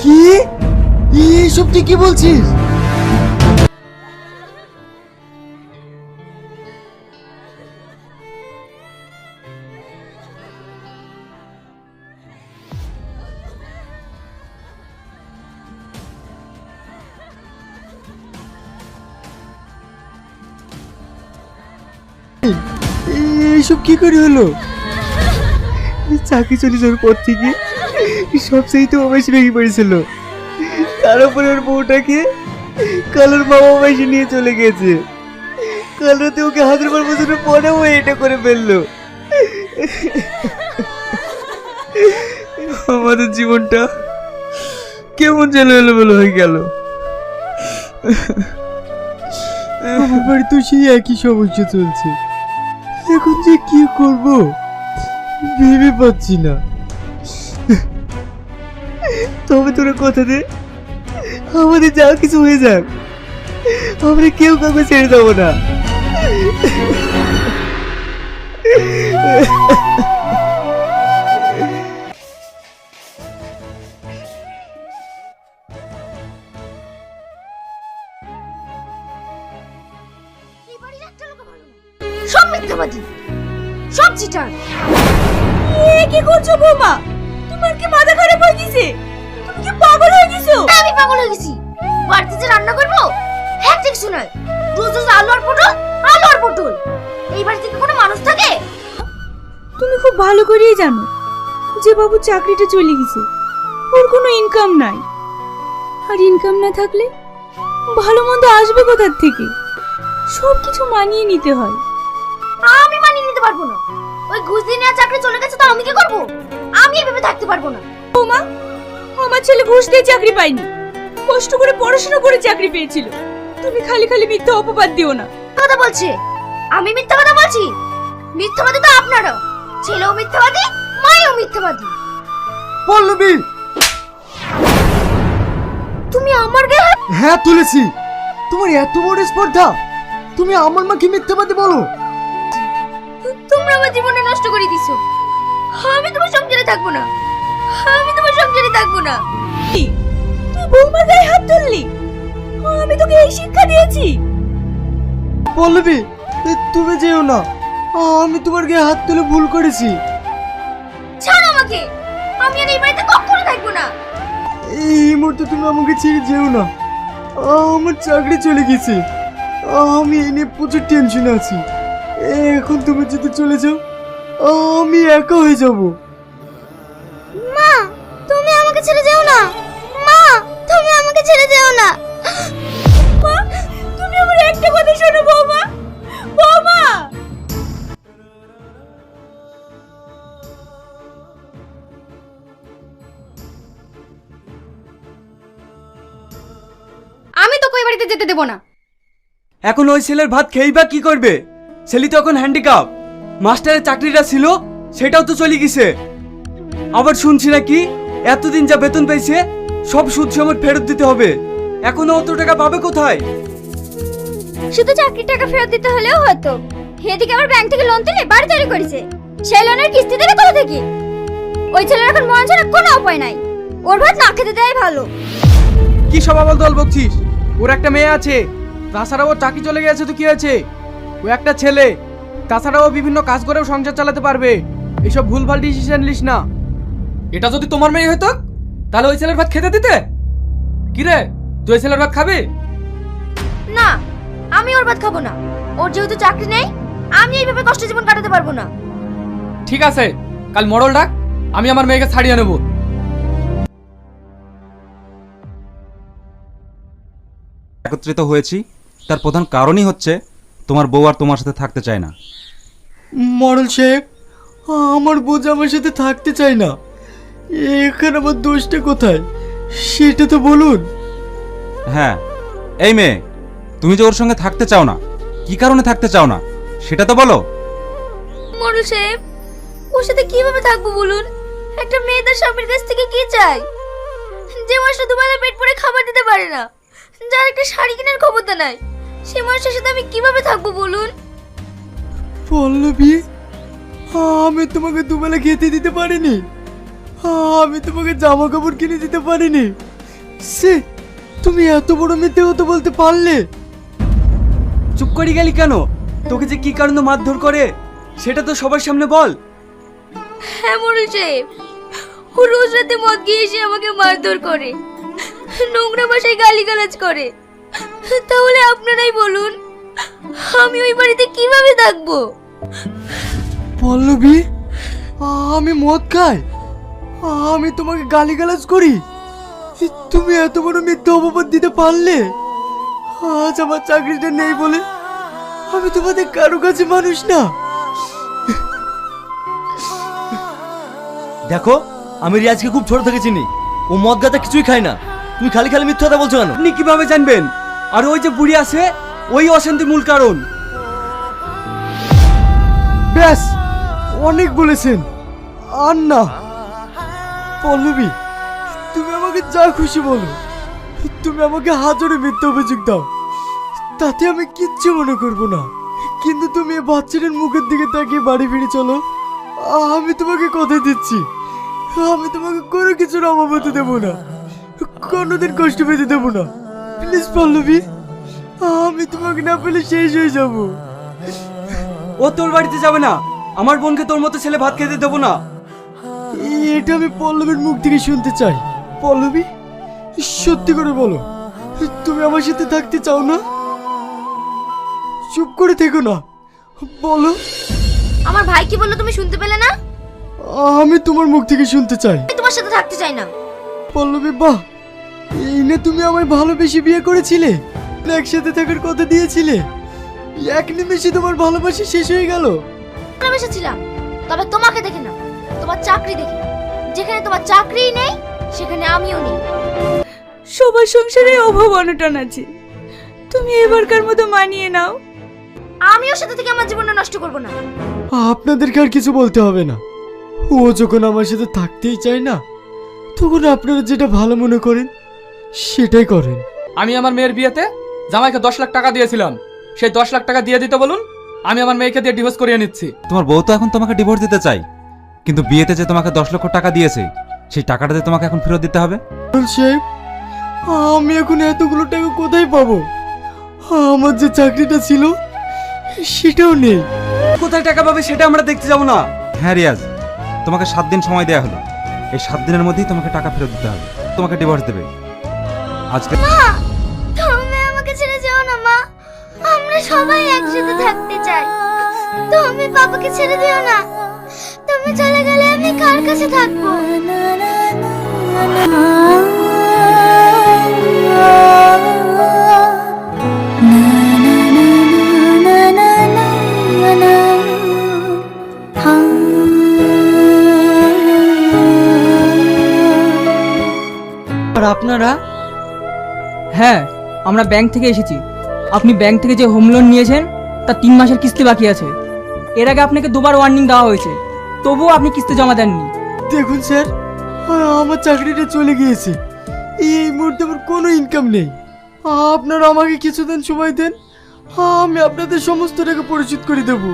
কি? এইসব তুই কি বলছিস? এইসব কি করে হলো? চাকরি চলে যাওয়ার পর থেকে সব তো অবেশ ভেঙে পড়েছিল। তার উপরে ওর বউটাকে কালোর বাবা অবেশে নিয়ে চলে গেছে। কাল রাতে ওকে বসানোর পরেও ও এটা করে ফেলল। আমাদের জীবনটা কেমন যেন এলোমেলো হয়ে গেল। আমার বাড়িতে সেই একই সমস্যা চলছে। এখন যে কি করব? ভেবে পাচ্ছি না। তবে তোরা কথা দে। আমাদের যা কিছু হয়ে যাক। আমরা কেউ কাউকে ছেড়ে দেবো না। এ কি করছ বৌমা? তোমার কি মাথা খারাপ হয়ে গেছে? তুমি কি পাগল হয়ে গেছো? আমি পাগল হয়ে গেছি। বাড়িতে যে রান্না করব হ্যাঁ ঠিক শোনায় রোজ রোজ আলু আর পটল আলু আর পটল। এই বাড়িতে কি কোনো মানুষ থাকে? তুমি খুব ভালো করেই জানো যে বাবু চাকরিটা চলে গেছে। ওর কোনো ইনকাম নাই। আর ইনকাম না থাকলে ভালো মন্দ আসবে কোথার থেকে? সব কিছু মানিয়ে নিতে হয়। আমি মানিয়ে নিতে পারব না। ওই ঘুষ দিয়ে নেওয়া চাকরি চলে গেছে তো আমি কি করব? আমি এভাবে থাকতে পারব না। বৌমা আমার ছেলে ঘুষ দিয়ে চাকরি পায়নি। কষ্ট করে পড়াশোনা করে চাকরি পেয়েছিল। তুমি খালি খালি মিথ্যা অপবাদ দিও না। কথা বলছে? আমি মিথ্যা কথা বলছি? মিথ্যাবাদী তো আপনারা। ছেলেও মিথ্যাবাদী মায়েও মিথ্যাবাদী। পল্লবী তুমি আমার গায়ে হাত- হ্যাঁ তুলেছি। তোমার এত বড় স্পর্ধা। তুমি আমার মাকে মিথ্যাবাদী বলো। তোমরা আমার জীবনে নষ্ট করে দিছো। আমি তোমার সংসারে থাকব না। আমি তোমার সংসারে থাকব না? তুই বৌমার গায়ে হাত তুললি? আমি তোকে এই শিক্ষা দিয়েছি। পল্লবী এ, তুমি যেও না। আমি তোমার গায়ে হাত তুলে ভুল করেছি। ছাড়ো আমাকে। আমি আর এই বাড়িতে কখনো থাকব না। এই মুহূর্তে তুমি আমাকে ছেড়ে যেও না। আমার চাকরি চলে গেছে। আমি এই নিয়ে প্রচুর টেনশনে আছি। এখন তুমি যদি চলে যাও আমি একা হয়ে যাব। মা তুমি আমাকে ছেড়ে যাও না। মা তুমি আমাকে ছেড়ে যাও না। মা তুমি আমার একটা কথা শোনো বৌমা। বৌমা! আমি তো কই বাড়িতে যেতে দেবো না। এখন ওই ছেলের ভাত খেয়েই বা কি করবে? ছেলে তো এখন হ্যান্ডিক্যাপ মাস্টারের চাকরিটা ছিল সেটাও তো চলে গেছে। আবার শুনছি নাকি এতদিন যা বেতন পেয়েছে সব সুদ সময় ফেরত দিতে হবে। এখনও অত টাকা পাবে কোথায়? শুধু চাকরির টাকা ফেরত দিতে হলেও হতো। এদিকে আবার ব্যাংক থেকে লোন তুলে বাড়ি তৈরি করেছে। সেই লোনের কিস্তি দেবে কোথা থেকে? ওই ছেলের এখন মন ছাড়া কোনো উপায় নাই। ওর ভাত না খেতে দেয় ভালো। কি সব আবল দল বকছিস? ওর একটা মেয়ে আছে তাছাড়া ওর চাকরি চলে গেছে তো কি হয়েছে? ও একটা ছেলে। তাছাড়া ও বিভিন্ন কাজ করেও সংসার চালাতে পারবে। এইসব ভুলভাল ডিসিশন নিস না। এটা যদি তোমার মেয়ে হতো তাহলে ওই ছেলের ভাত খেতে দিতে? কি রে তুই ওই ছেলের ভাত খাবি? না আমি ওর ভাত খাব না। ওর যেহেতু চাকরি নেই আমি এইভাবে কষ্ট জীবন কাটাতে পারব না। ঠিক আছে কাল মরল ডাক আমি আমার মেয়েকে ছাড়িয়ে নেব। একত্রিত হয়েছি তার প্রধান কারণই হচ্ছে তোমার বউ আর তোমার সাথে থাকতে চায় না। মরল সাহেব আমার বোঝ আমার সাথে থাকতে চায় না এখানে আমার দোষটা কোথায়? সেটা তো বলুন। হ্যাঁ এই মেয়ে তুমি যে ওর সঙ্গে থাকতে চাও না কি কারণে থাকতে চাও না সেটা তো বলো। মরু সাহেব ওর সাথে কীভাবে থাকব বলুন? একটা মেয়ে তার স্বামীর কাছ থেকে কি চায়? যে মানুষটা দুবেলা পেট পরে খাবার দিতে পারে না যার একটা শাড়ি কেনার ক্ষমতা নাই। সেই মানুষের সাথে আমি কীভাবে থাকব বলুন? পল্লবী আমি তোমাকে দুবেলা খেতে দিতে পারিনি। আমি তোমাকে জামা কাপড় কিনে দিতে পারিনি। সে তুমি এত বড় মিথ্যে কথা বলতে পারলে। চুপ করে গেলি কেন? তোকে যে কি কারণে মারধর করে সেটা তো সবার সামনে বল। হ্যাঁ মোরল সাহেব। ও রোজ রাতে মদ গিয়ে এসে আমাকে মারধর করে। নোংরা ভাষায় গালিগালাজ করে। তাহলে আপনারাই বলুন আমি ওই বাড়িতে কীভাবে থাকব? পল্লবী আমি মদ খাই। আমি তোমাকে গালিগালাজ করি। তুমি এত বড় মিথ্যে অপবাদ দিতে পারলে? আজ আমার চাকরিটা নেই বলে আমি তোমাদের কারও কাছে মানুষ না। দেখো আমি রিয়াজকে খুব ছোট থেকে চিনি। ও মদ গাতা কিছুই খায় না। তুমি খালি খালি মিথ্যা কথা বলছো কেন? আপনি কীভাবে জানবেন? আর ওই যে বুড়ি আছে, ওই অশান্তির মূল কারণ। ব্যাস, অনেক বলেছেন। আর না, পল্লবী, তুমি আমাকে যা খুশি বলো, তুমি আমাকে হাজারে মিথ্যা অভিযোগ দাও। তাতে আমি কিচ্ছু মনে করব না। কিন্তু তুমি এই বাচ্চাটার মুখের দিকে তাকিয়ে বাড়ি ফিরে চলো। আমি তোমাকে কথা দিচ্ছি। আমি তোমাকে কোনো কিছুর অভাব হতে দেবো না। কোনোদিন কষ্ট পেতে দেবো না। প্লিজ পল্লবী আমি তোমাকে না পেলে শেষ হয়ে যাব। ও তোর বাড়িতে যাবে না। আমার বোনকে তোর মতো ছেলে ভাত খেতে দেবো না। এটা আমি পল্লবীর মুখ থেকে শুনতে চাই। পল্লবী সত্যি করে বলো তুমি আমার সাথে থাকতে চাও না? চুপ করে থেকো না বলো। আমার ভাই কি বলল তুমি শুনতে পেলে না? আমি তোমার মুখ থেকে শুনতে চাই। আমি তোমার সাথে থাকতে চাই না। পল্লবী বাহ না তুমি আমায় ভালোবেসে বিয়ে করেছিলে? একসাথে থাকার কথা দিয়েছিলে? এক নিমেষে তোমার ভালোবাসা শেষ হয়ে গেল। ভালোবেসেছিলাম তবে তোমাকে দেখে না তোমার চাকরি দেখে যেখানে তোমার চাকরিই নেই সেখানে আমিও নেই। সবার সংসারে অভাব অনটন আছে। তুমি এবারকার মতো মানিয়ে নাও। আমি ওর সাথে থেকে আমার জীবনটা নষ্ট করব না। আপনাদেরকে আর কিছু বলতে হবে না। ও যখন আমার সাথে থাকতেই চায় না তখন আপনারা যেটা ভালো মনে করেন সেটাই করেন। আমি আমার মেয়ের বিয়েতে জামাইকে দশ লাখ টাকা দিয়েছিলাম। সেই দশ লাখ টাকা দিয়ে দিতে বলুন আমি আমার মেয়েকে দিয়ে ডিভোর্স করিয়ে নিচ্ছি। তোমার বউ তো এখন তোমাকে ডিভোর্স দিতে চাই কিন্তু বিয়েতে যে তোমাকে দশ লক্ষ টাকা দিয়েছে সেই টাকাটা যে তোমাকে এখন ফেরত দিতে হবে? সাহেব আমি এখন এতগুলো টাকা কোথায় পাবো? আমার যে চাকরিটা ছিল সেটাও নেই। কোথায় টাকা পাবে সেটা আমরা দেখতে যাব না। হ্যাঁ রিয়াজ তোমাকে সাত দিন সময় দেওয়া হলো। এই সাত দিনের মধ্যেই তোমাকে টাকা ফেরত দিতে হবে। তোমাকে ডিভোর্স দেবে। আজকে তুমি আমাকে ছেড়ে যেও না মা। আমরা সবাই একসাথে থাকতে চাই। তুমি বাবাকে ছেড়ে দিও না। তুমি চলে গেলে আমি কার কাছে থাকব? আর আপনারা? হ্যাঁ আমরা ব্যাংক থেকে এসেছি। আপনি ব্যাংক থেকে যে হোম লোন নিয়েছেন তার তিন মাসের কিস্তি বাকি আছে। এর আগে আপনাকে দুবার ওয়ার্নিং দেওয়া হয়েছে। তবুও আপনি কিস্তি জমা দেননি। দেখুন স্যার আমার চাকরিটা চলে গিয়েছে। এই মুহূর্তে আমার কোনো ইনকাম নেই। আপনারা আমাকে কিছুদিন সময় দেন আমি আপনাদের সমস্ত টাকা পরিশোধ করে দেবো।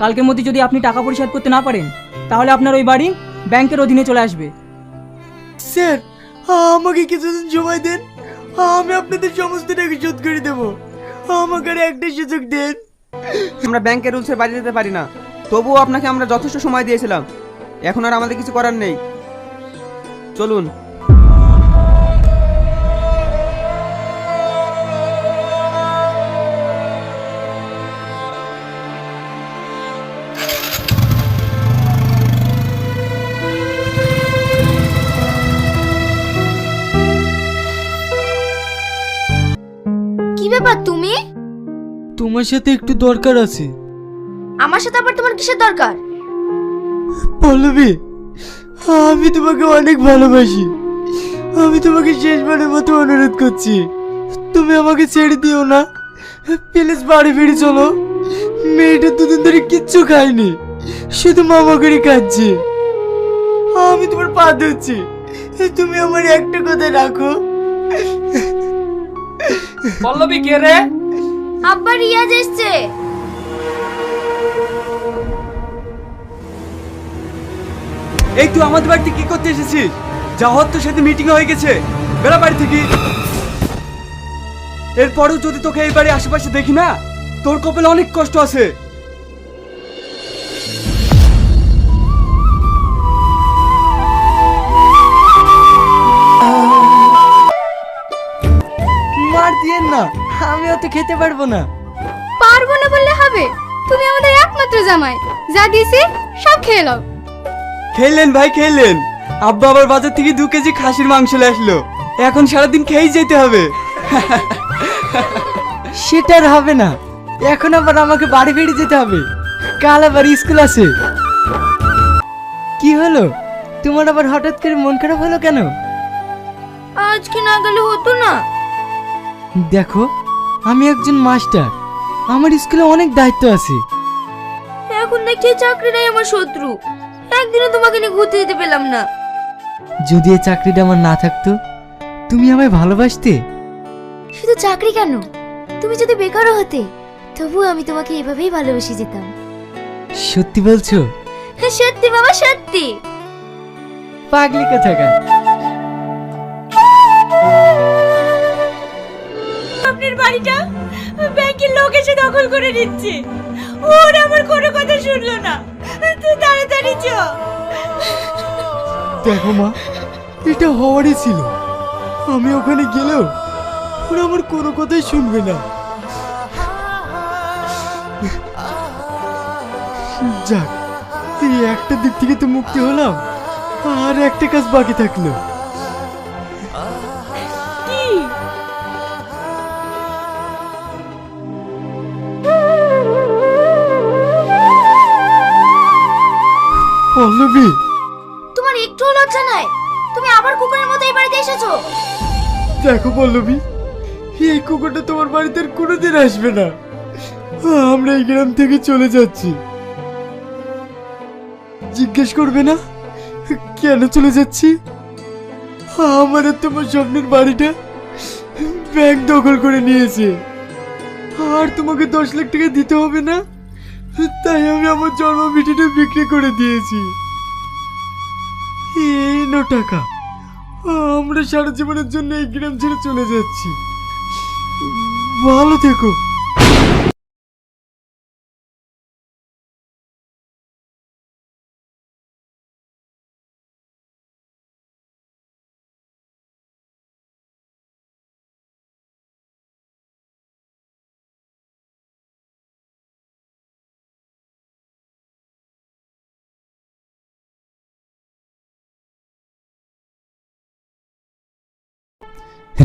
কালকের মধ্যে যদি আপনি টাকা পরিশোধ করতে না পারেন তাহলে আপনার ওই বাড়ি ব্যাংকের অধীনে চলে আসবে। স্যার আমাকে কিছুদিন সময় দেন আমি আপনাদের সমস্ত টাকা শোধ করে দেবো। আমাকে একটা সুযোগ দেন। আমরা ব্যাংকের রুলসের বাইরে যেতে পারি না। তবুও আপনাকে আমরা যথেষ্ট সময় দিয়েছিলাম। এখন আর আমাদের কিছু করার নেই। চলুন। ব্যাপার তুমি? তোমার সাথে একটু দরকার আছে। আমার সাথে আবার তোমার কিসের দরকার? পল্লবী আমি তোমাকে অনেক ভালোবাসি। আমি তোমাকে শেষবারের মতো অনুরোধ করছি। তুমি আমাকে ছেড়ে দিও না। প্লিজ বাড়ি ফিরে চলো। মেয়েটা দুদিন ধরে কিচ্ছু খায়নি। শুধু মামা করে খাচ্ছে। আমি তোমার পা ধরছি। তুমি আমার একটা কথা রাখো। পল্লবী কে রে? আব্বা রিয়াজ এসছে। এই তুই আমাদের বাড়িতে কি করতে এসেছিস? যা হত তো সাথে মিটিং হয়ে গেছে। বেড়া বাড়ি থেকে। এরপরেও যদি তোকে এই বাড়ি আশেপাশে দেখি না তোর কপালে অনেক কষ্ট আছে। না আমি অত খেতে পারব না। পারব না বললে হবে। তুমি আমাদের একমাত্র জামাই। যা দিয়েছি সব খেয়ে নাও। খেলেন ভাই খেলেন। আব্বা আবার বাজার থেকে দু কেজি খাসির মাংস আসলো। এখন সারাদিন খেয়েই যেতে হবে। সেটা আর হবে না। এখন আবার আমাকে বাড়ি ফিরে যেতে হবে। কাল আবার স্কুল আছে। কি হলো? তোমার আবার হঠাৎ করে মন খারাপ হলো কেন? আজকে না গেলে হতো না। দেখো আমি একজন মাস্টার। আমার স্কুলে অনেক দায়িত্ব আছে। এখন দেখছি এই চাকরিটাই আমার শত্রু। একদিনও তোমাকে নিয়ে ঘুরতে যেতে পেলাম না। যদি এই চাকরিটা আমার না থাকতো তুমি আমায় ভালোবাসতে? শুধু চাকরি কেন? তুমি যদি বেকারও হতে তবুও আমি তোমাকে এভাবেই ভালোবেসে যেতাম। সত্যি বলছো? হ্যাঁ সত্যি বাবা সত্যি। পাগলি কোথাকার? বাড়িটা ব্যাংকের লোক এসে দখল করে নিচ্ছে। ওর আমার কোনো কথা শুনলো না। তুই তাড়াতাড়ি চ। দেখো মা, এটা হওয়ারই ছিল। আমি ওখানে গেলেও ওরা আমার কোনো কথাই শুনবে না। যাক, এই একটা দিক থেকে তো মুক্তি হলাম, আর একটা কাজ বাকি থাকল। পল্লবী তোমার একটুও লজ্জা নাই? তুমি আবার কুকুরের মতো এই বাড়িতে এসেছ? দেখো পল্লবী এই কুকুরটা তোমার বাড়িতে আর কোনোদিন আসবে না। আমরা এই গ্রাম থেকে চলে যাচ্ছি। জিজ্ঞেস করবে না? কেন চলে যাচ্ছি? আমার আর তোমার স্বপ্নের বাড়িটা ব্যাংক দখল করে নিয়েছে। আর তোমাকে দশ লাখ টাকা দিতে হবে না? তাই আমি আমার জন্ম ভিটিটা বিক্রি করে দিয়েছি। এই টাকা। আমরা সারা জীবনের জন্য এই গ্রাম ছেড়ে চলে যাচ্ছি। ভালো থেকো।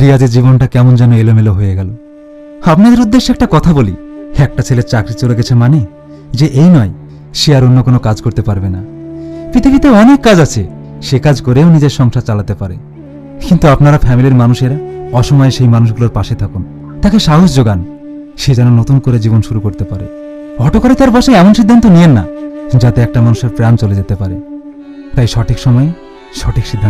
রিয়াজের জীবনটা কেমন যেন এলোমেলো হয়ে গেল। আপনাদের উদ্দেশ্যে একটা কথা বলি। একটা ছেলের চাকরি চলে গেছে মানে? যে এই নয়, সে আর অন্য কোনো কাজ করতে পারবে না। পৃথিবীতে অনেক কাজ আছে, সে কাজ করেও নিজের সংসার চালাতে পারে। কিন্তু আপনারা ফ্যামিলির মানুষেরা অসময়ে সেই মানুষগুলোর পাশে থাকুন। তাকে সাহস যোগান, সে যেন নতুন করে জীবন শুরু করতে পারে। হট করে তার বাসায় এমন সিদ্ধান্ত নিয়েন না, যাতে একটা মানুষের প্রাণ চলে যেতে পারে। তাই সঠিক সময়ে সঠিক সিদ্ধান্ত